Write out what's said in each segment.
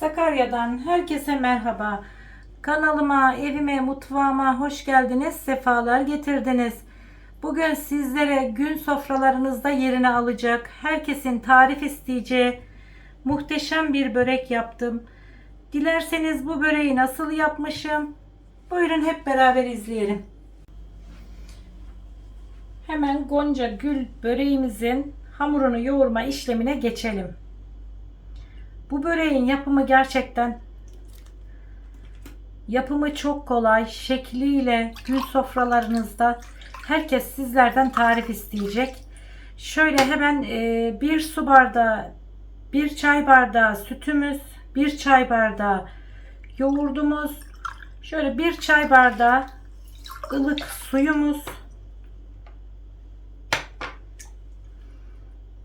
Sakarya'dan herkese merhaba. Kanalıma, evime, mutfağıma hoş geldiniz, sefalar getirdiniz. Bugün sizlere gün sofralarınızda yerini alacak, herkesin tarif isteyeceği muhteşem bir börek yaptım. Dilerseniz bu böreği nasıl yapmışım? Buyurun hep beraber izleyelim. Hemen Gonca Gül böreğimizin hamurunu yoğurma işlemine geçelim. Bu böreğin yapımı gerçekten yapımı çok kolay. Şekliyle gün sofralarınızda herkes sizlerden tarif isteyecek. Şöyle hemen e, bir su bardağı, bir çay bardağı sütümüz, bir çay bardağı yoğurdumuz, şöyle bir çay bardağı ılık suyumuz,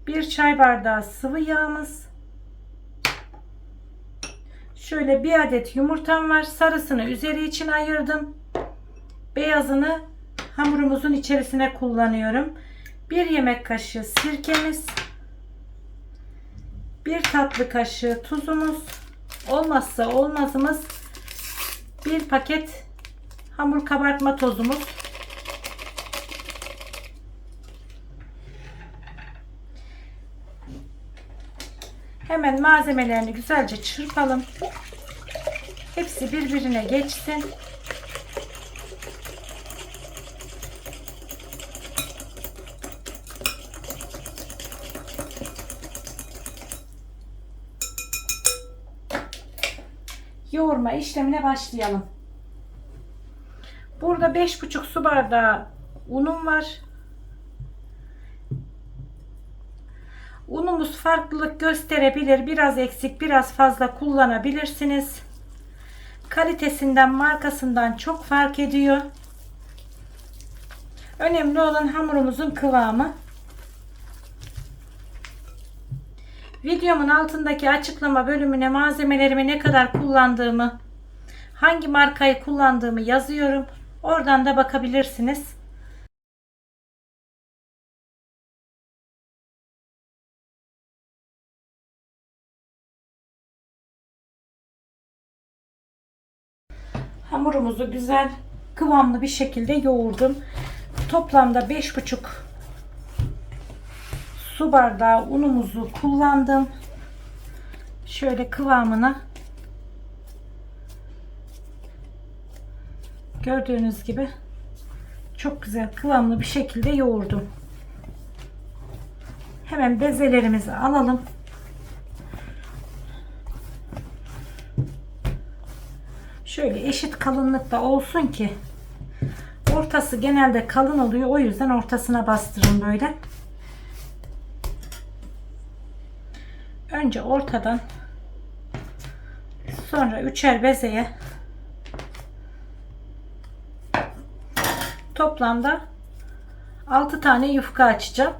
bir çay bardağı sıvı yağımız, Şöyle bir adet yumurtam var. Sarısını üzeri için ayırdım. Beyazını hamurumuzun içerisine kullanıyorum. Bir yemek kaşığı sirkemiz. Bir tatlı kaşığı tuzumuz. Olmazsa olmazımız bir paket hamur kabartma tozumuz. Hemen malzemelerini güzelce çırpalım. Hepsi birbirine geçsin. Yoğurma işlemine başlayalım. Burada 5,5 su bardağı unum var. Unumuz farklılık gösterebilir. Biraz eksik, biraz fazla kullanabilirsiniz. Kalitesinden, markasından çok fark ediyor. Önemli olan hamurumuzun kıvamı. Videomun altındaki açıklama bölümüne malzemelerimi ne kadar kullandığımı, hangi markayı kullandığımı yazıyorum. Oradan da bakabilirsiniz. Hamurumuzu güzel kıvamlı bir şekilde yoğurdum. Toplamda 5,5 su bardağı unumuzu kullandım. Şöyle kıvamına gördüğünüz gibi çok güzel kıvamlı bir şekilde yoğurdum. Hemen bezelerimizi alalım. Şöyle eşit kalınlıkta olsun ki ortası genelde kalın oluyor. O yüzden ortasına bastırın böyle. Önce ortadan sonra üçer bezeye toplamda 6 tane yufka açacağım.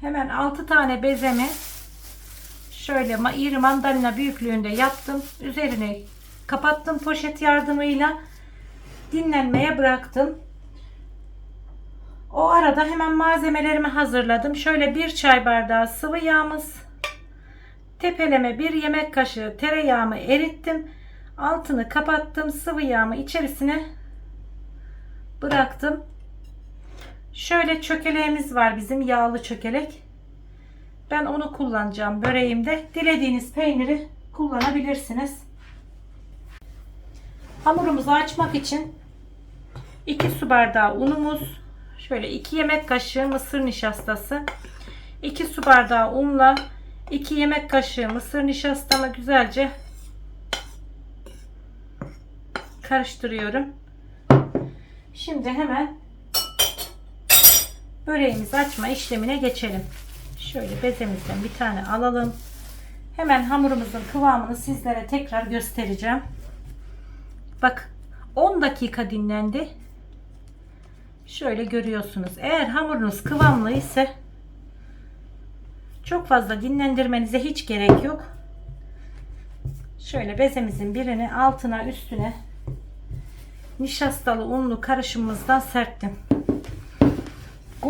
Hemen 6 tane bezemi şöyle iri mandalina büyüklüğünde yaptım. Üzerine kapattım poşet yardımıyla. Dinlenmeye bıraktım. O arada hemen malzemelerimi hazırladım. Şöyle bir çay bardağı sıvı yağımız. Tepeleme bir yemek kaşığı tereyağımı erittim. Altını kapattım. Sıvı yağımı içerisine bıraktım. Şöyle çökeleğimiz var bizim yağlı çökelek. Ben onu kullanacağım böreğimde. Dilediğiniz peyniri kullanabilirsiniz. Hamurumuzu açmak için 2 su bardağı unumuz, şöyle 2 yemek kaşığı mısır nişastası, 2 su bardağı unla 2 yemek kaşığı mısır nişastamı güzelce karıştırıyorum. Şimdi hemen böreğimizi açma işlemine geçelim. Şöyle bezemizden bir tane alalım. Hemen hamurumuzun kıvamını sizlere tekrar göstereceğim. Bak 10 dakika dinlendi. Şöyle görüyorsunuz. Eğer hamurunuz kıvamlı ise çok fazla dinlendirmenize hiç gerek yok. Şöyle bezemizin birini altına üstüne nişastalı unlu karışımımızdan serptim.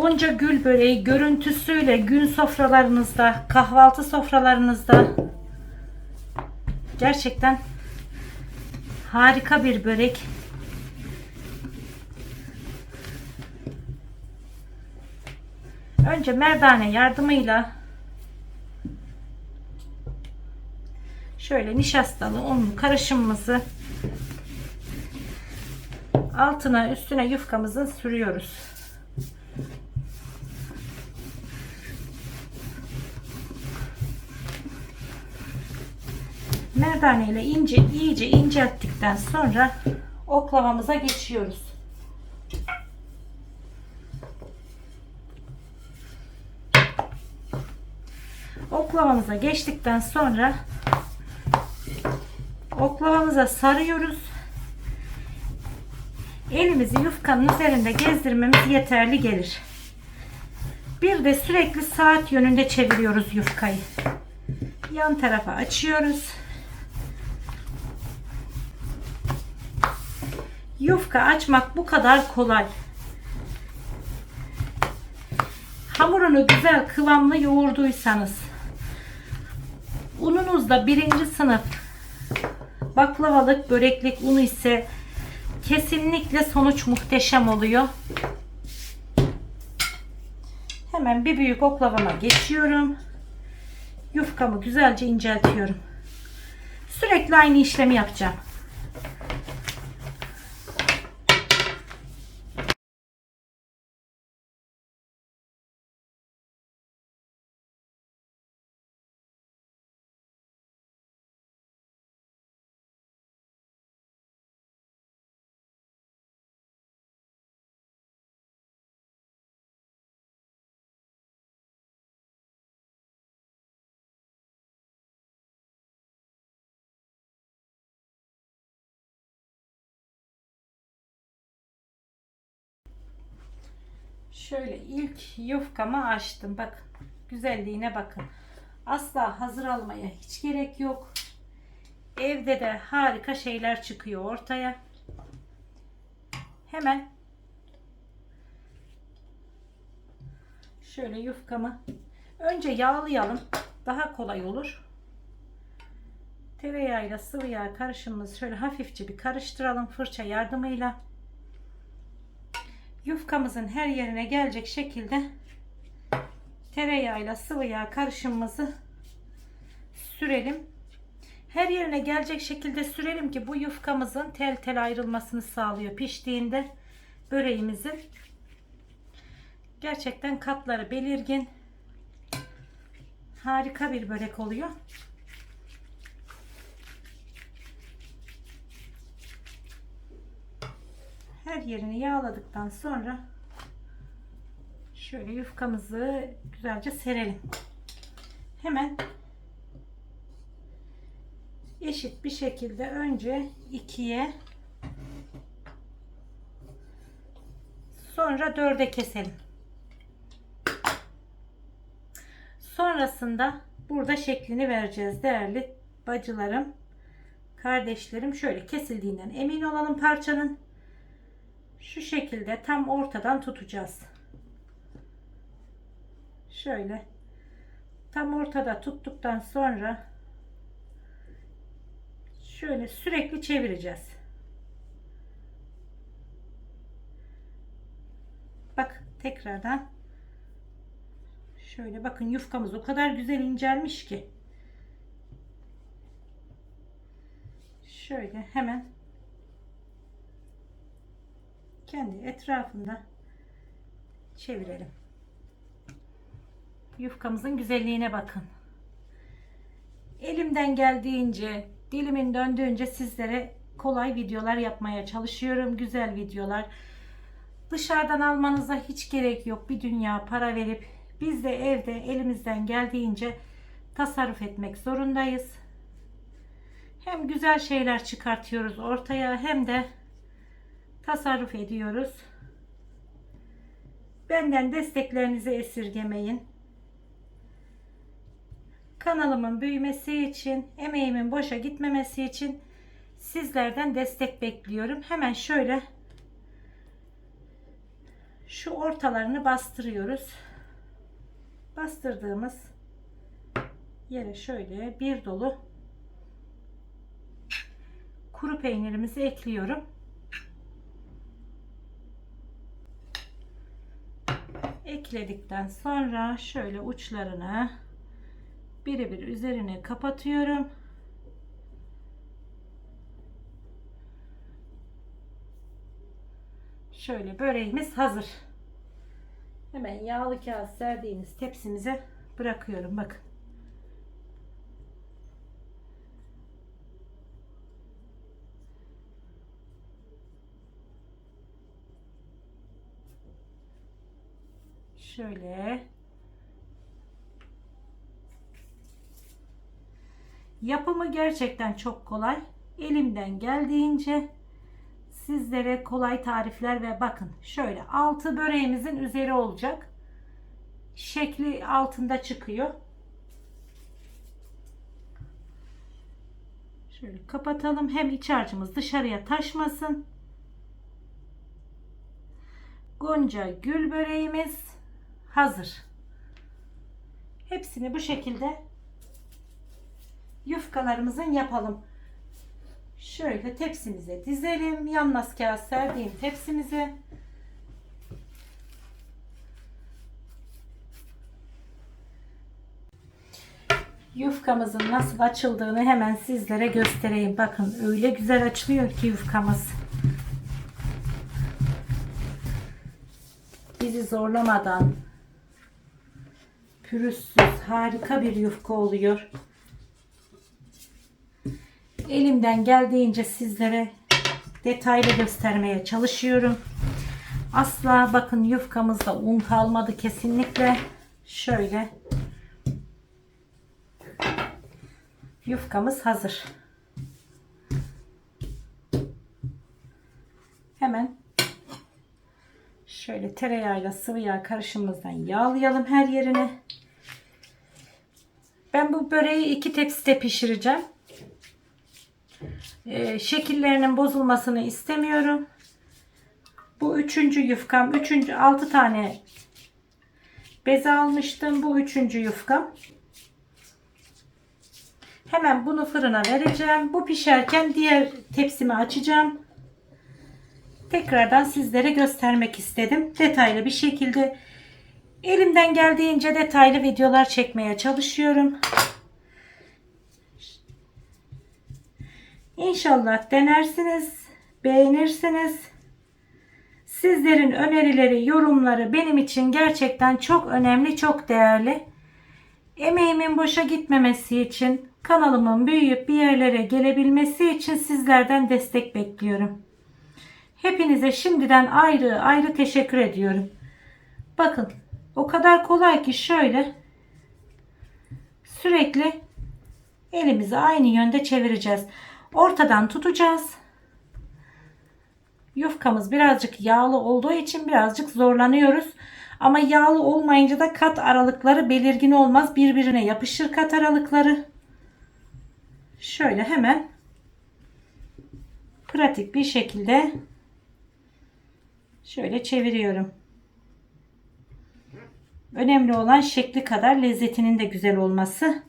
Gonca gül böreği görüntüsüyle gün sofralarınızda, kahvaltı sofralarınızda gerçekten harika bir börek. Önce merdane yardımıyla şöyle nişastalı unlu karışımımızı altına üstüne yufkamızı sürüyoruz. Merdane ile ince iyice incelttikten sonra oklavamıza geçiyoruz. Oklavamıza geçtikten sonra oklavamıza sarıyoruz. Elimizi yufkanın üzerinde gezdirmemiz yeterli gelir. Bir de sürekli saat yönünde çeviriyoruz yufkayı. Yan tarafa açıyoruz. Yufka açmak bu kadar kolay. Hamurunu güzel kıvamlı yoğurduysanız ununuz da birinci sınıf baklavalık böreklik unu ise kesinlikle sonuç muhteşem oluyor. Hemen bir büyük oklavama geçiyorum. Yufkamı güzelce inceltiyorum. Sürekli aynı işlemi yapacağım. Şöyle ilk yufkamı açtım. Bak güzelliğine bakın. Asla hazır almaya hiç gerek yok. Evde de harika şeyler çıkıyor ortaya. Hemen şöyle yufkamı önce yağlayalım. Daha kolay olur. Tereyağıyla sıvı yağ karışımımızı şöyle hafifçe bir karıştıralım fırça yardımıyla yufkamızın her yerine gelecek şekilde tereyağıyla sıvı yağ karışımımızı sürelim. Her yerine gelecek şekilde sürelim ki bu yufkamızın tel tel ayrılmasını sağlıyor piştiğinde böreğimizin. Gerçekten katları belirgin. Harika bir börek oluyor. Her yerini yağladıktan sonra şöyle yufkamızı güzelce serelim. Hemen eşit bir şekilde önce ikiye sonra dörde keselim. Sonrasında burada şeklini vereceğiz değerli bacılarım, kardeşlerim. Şöyle kesildiğinden emin olalım parçanın şu şekilde tam ortadan tutacağız. Şöyle tam ortada tuttuktan sonra şöyle sürekli çevireceğiz. Bak tekrardan şöyle bakın yufkamız o kadar güzel incelmiş ki şöyle hemen kendi etrafında çevirelim. Yufkamızın güzelliğine bakın. Elimden geldiğince, dilimin döndüğünce sizlere kolay videolar yapmaya çalışıyorum. Güzel videolar. Dışarıdan almanıza hiç gerek yok. Bir dünya para verip biz de evde elimizden geldiğince tasarruf etmek zorundayız. Hem güzel şeyler çıkartıyoruz ortaya hem de tasarruf ediyoruz. Benden desteklerinizi esirgemeyin. Kanalımın büyümesi için, emeğimin boşa gitmemesi için sizlerden destek bekliyorum. Hemen şöyle şu ortalarını bastırıyoruz. Bastırdığımız yere şöyle bir dolu kuru peynirimizi ekliyorum. Ekledikten sonra şöyle uçlarını birebir üzerine kapatıyorum. Şöyle böreğimiz hazır. Hemen yağlı kağıt serdiğimiz tepsimize bırakıyorum. Bakın. Şöyle Yapımı gerçekten çok kolay. Elimden geldiğince sizlere kolay tarifler ve bakın şöyle altı böreğimizin üzeri olacak. Şekli altında çıkıyor. Şöyle kapatalım. Hem iç harcımız dışarıya taşmasın. Gonca gül böreğimiz hazır. Hepsini bu şekilde yufkalarımızın yapalım. Şöyle tepsimize dizelim. Yanmaz kağıt serdiğim tepsimize. Yufkamızın nasıl açıldığını hemen sizlere göstereyim. Bakın öyle güzel açılıyor ki yufkamız. Bizi zorlamadan pürüzsüz harika bir yufka oluyor. Elimden geldiğince sizlere detaylı göstermeye çalışıyorum. Asla bakın yufkamızda un kalmadı kesinlikle. Şöyle yufkamız hazır. Hemen şöyle tereyağıyla sıvı yağ karışımımızdan yağlayalım her yerine. Ben bu böreği iki tepside pişireceğim. Ee, şekillerinin bozulmasını istemiyorum. Bu üçüncü yufkam. Üçüncü altı tane beze almıştım. Bu üçüncü yufkam. Hemen bunu fırına vereceğim. Bu pişerken diğer tepsimi açacağım. Tekrardan sizlere göstermek istedim. Detaylı bir şekilde elimden geldiğince detaylı videolar çekmeye çalışıyorum. İnşallah denersiniz, beğenirsiniz. Sizlerin önerileri, yorumları benim için gerçekten çok önemli, çok değerli. Emeğimin boşa gitmemesi için, kanalımın büyüyüp bir yerlere gelebilmesi için sizlerden destek bekliyorum. Hepinize şimdiden ayrı ayrı teşekkür ediyorum. Bakın o kadar kolay ki şöyle sürekli elimizi aynı yönde çevireceğiz. Ortadan tutacağız. Yufkamız birazcık yağlı olduğu için birazcık zorlanıyoruz. Ama yağlı olmayınca da kat aralıkları belirgin olmaz. Birbirine yapışır kat aralıkları. Şöyle hemen pratik bir şekilde şöyle çeviriyorum. Önemli olan şekli kadar lezzetinin de güzel olması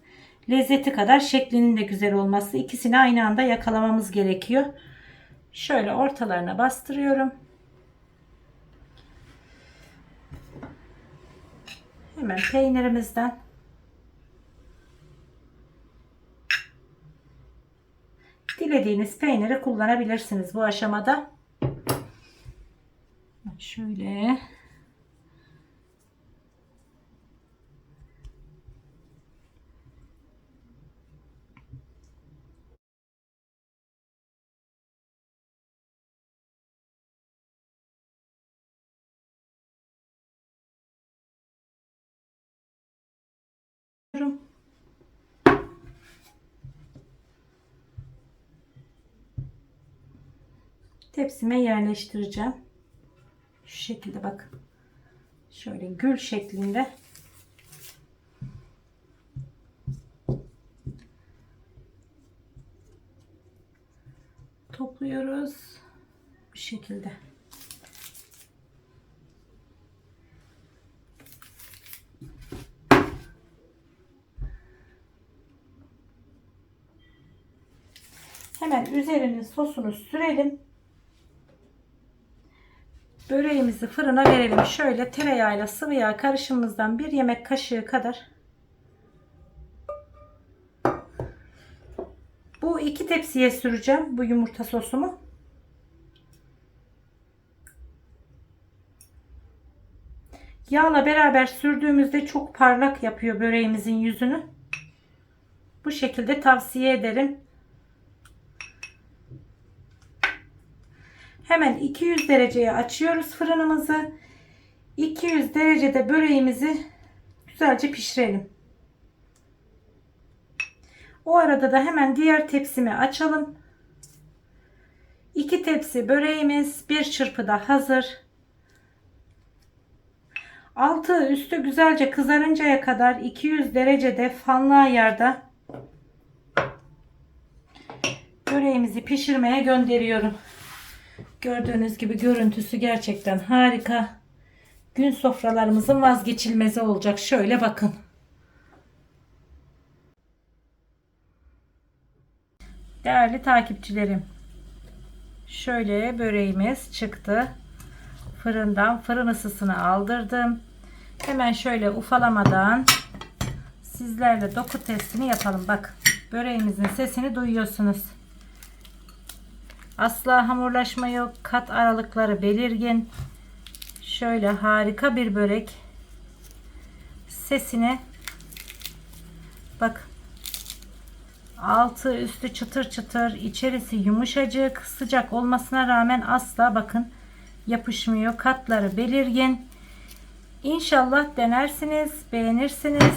lezzeti kadar şeklinin de güzel olması. İkisini aynı anda yakalamamız gerekiyor. Şöyle ortalarına bastırıyorum. Hemen peynirimizden dilediğiniz peyniri kullanabilirsiniz bu aşamada. Şöyle Tepsime yerleştireceğim şekilde bakın. Şöyle gül şeklinde topluyoruz bu şekilde. Hemen üzerine sosunu sürelim. Böreğimizi fırına verelim. Şöyle tereyağıyla sıvı yağ karışımımızdan bir yemek kaşığı kadar. Bu iki tepsiye süreceğim bu yumurta sosumu. Yağla beraber sürdüğümüzde çok parlak yapıyor böreğimizin yüzünü. Bu şekilde tavsiye ederim. Hemen 200 dereceye açıyoruz fırınımızı. 200 derecede böreğimizi güzelce pişirelim. O arada da hemen diğer tepsimi açalım. 2 tepsi böreğimiz bir çırpıda hazır. Altı üstü güzelce kızarıncaya kadar 200 derecede fanlı ayarda böreğimizi pişirmeye gönderiyorum. Gördüğünüz gibi görüntüsü gerçekten harika. Gün sofralarımızın vazgeçilmezi olacak. Şöyle bakın. Değerli takipçilerim. Şöyle böreğimiz çıktı. Fırından fırın ısısını aldırdım. Hemen şöyle ufalamadan sizlerle doku testini yapalım. Bak böreğimizin sesini duyuyorsunuz. Asla hamurlaşma yok. Kat aralıkları belirgin. Şöyle harika bir börek. Sesini bak altı üstü çıtır çıtır içerisi yumuşacık sıcak olmasına rağmen asla bakın yapışmıyor katları belirgin İnşallah denersiniz beğenirsiniz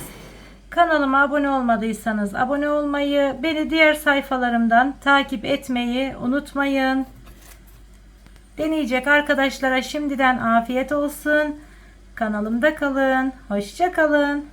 kanalıma abone olmadıysanız abone olmayı beni diğer sayfalarımdan takip etmeyi unutmayın. Deneyecek arkadaşlara şimdiden afiyet olsun. Kanalımda kalın hoşça kalın